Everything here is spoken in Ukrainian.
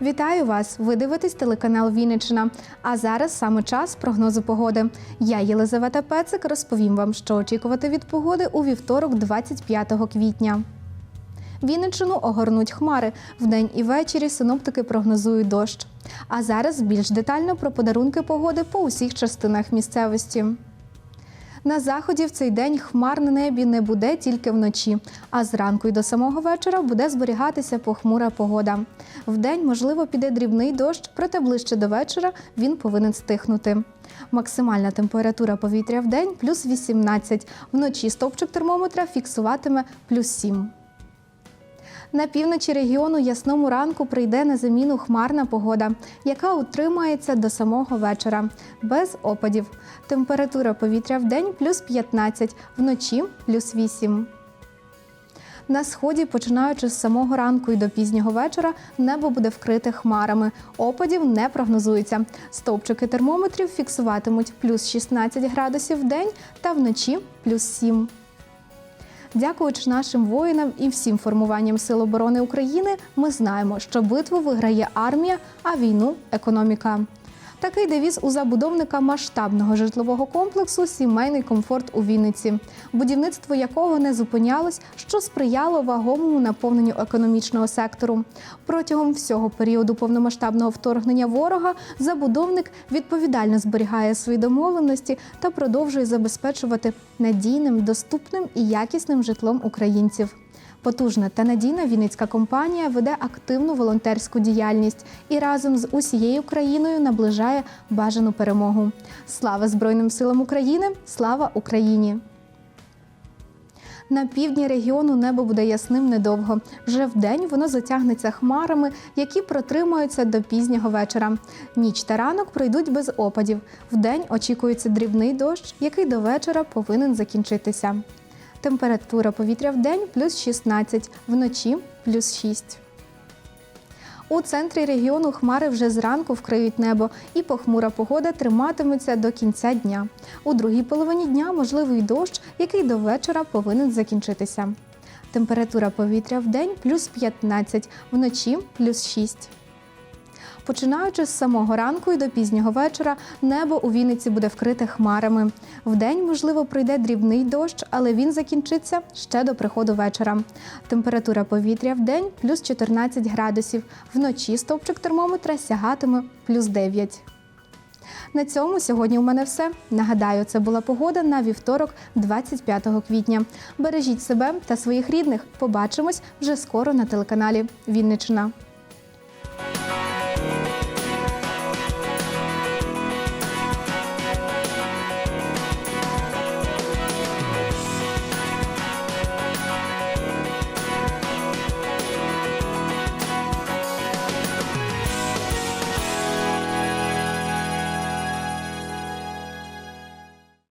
Вітаю вас! Ви дивитесь телеканал Вінниччина. А зараз саме час прогнозу погоди. Я, Єлизавета Пецик, розповім вам, що очікувати від погоди у вівторок, 25 квітня. Вінниччину огорнуть хмари. Вдень і ввечері синоптики прогнозують дощ. А зараз більш детально про подарунки погоди по усіх частинах місцевості. На заході в цей день хмар на небі не буде тільки вночі, а зранку й до самого вечора буде зберігатися похмура погода. Вдень, можливо, піде дрібний дощ, проте ближче до вечора він повинен стихнути. Максимальна температура повітря в день плюс 18, вночі стовпчик термометра фіксуватиме плюс 7. На півночі регіону ясному ранку прийде на заміну хмарна погода, яка утримається до самого вечора, без опадів. Температура повітря в день плюс 15, вночі плюс 8. На сході, починаючи з самого ранку і до пізнього вечора, небо буде вкрите хмарами. Опадів не прогнозується. Стовпчики термометрів фіксуватимуть плюс 16 градусів в день та вночі плюс 7. Дякуючи нашим воїнам і всім формуванням Сил оборони України, ми знаємо, що битву виграє армія, а війну економіка. Такий девіз у забудовника масштабного житлового комплексу Сімейний комфорт у Вінниці, будівництво якого не зупинялось, що сприяло вагомому наповненню економічного сектору. Протягом всього періоду повномасштабного вторгнення ворога забудовник відповідально зберігає свої домовленості та продовжує забезпечувати надійним, доступним і якісним житлом українців. Потужна та надійна вінницька компанія веде активну волонтерську діяльність і разом з усією країною наближає бажану перемогу. Слава Збройним силам України! Слава Україні! На півдні регіону небо буде ясним недовго. Вже вдень воно затягнеться хмарами, які протримаються до пізнього вечора. Ніч та ранок пройдуть без опадів. Вдень очікується дрібний дощ, який до вечора повинен закінчитися. Температура повітря в день плюс 16, вночі плюс 6. У центрі регіону хмари вже зранку вкриють небо, і похмура погода триматиметься до кінця дня. У другій половині дня можливий дощ, який до вечора повинен закінчитися. Температура повітря в день плюс 15, вночі плюс 6. Починаючи з самого ранку і до пізнього вечора, небо у Вінниці буде вкрите хмарами. Вдень, можливо, прийде дрібний дощ, але він закінчиться ще до приходу вечора. Температура повітря в день плюс 14 градусів. Вночі стовпчик термометра сягатиме плюс 9. На цьому сьогодні у мене все. Нагадаю, це була погода на вівторок, 25 квітня. Бережіть себе та своїх рідних. Побачимось вже скоро на телеканалі Вінниччина.